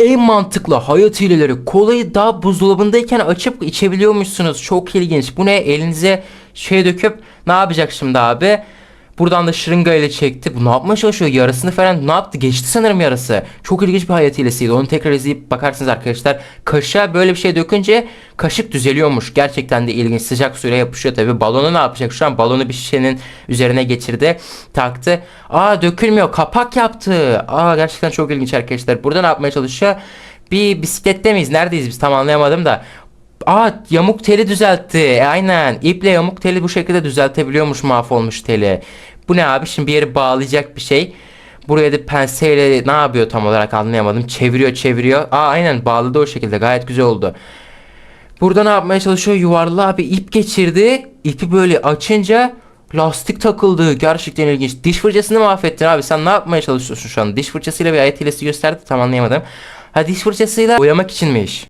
en mantıklı hayat hileleri kolayı daha buzdolabındayken açıp içebiliyormuşsunuz. Çok ilginç. Bu ne? Elinize şey döküp ne yapacak şimdi abi? Buradan da şırınga ile çekti. Bu ne yapmaya çalışıyor? Yarasını falan ne yaptı? Geçti sanırım yarası. Çok ilginç bir hayat hilesiydi. Onu tekrar izleyip bakarsınız arkadaşlar. Kaşığa böyle bir şey dökünce kaşık düzeliyormuş. Gerçekten de ilginç. Sıcak suyla yapışıyor tabi. Balonu ne yapacak şu an? Balonu bir şişenin üzerine geçirdi. Taktı. Aa dökülmüyor. Kapak yaptı. Aa gerçekten çok ilginç arkadaşlar. Burada ne yapmaya çalışıyor? Bir bisiklette miyiz? Neredeyiz biz? Tam anlayamadım da. Aa yamuk teli düzeltti. E, aynen. İple yamuk teli bu şekilde düzeltebiliyormuş mahvolmuş teli. Bu ne abi? Şimdi bir yeri bağlayacak bir şey. Buraya da penseyle ne yapıyor tam olarak anlayamadım. Çeviriyor çeviriyor. Aa aynen bağladı o şekilde. Gayet güzel oldu. Burada ne yapmaya çalışıyor? Yuvarlığa bir ip geçirdi. İpi böyle açınca lastik takıldı. Gerçekten ilginç. Diş fırçasını mahvettin abi. Sen ne yapmaya çalışıyorsun şu an? Diş fırçasıyla bir ayet hilesi gösterdi. Tam anlayamadım. Ha diş fırçasıyla boyamak içinmiş.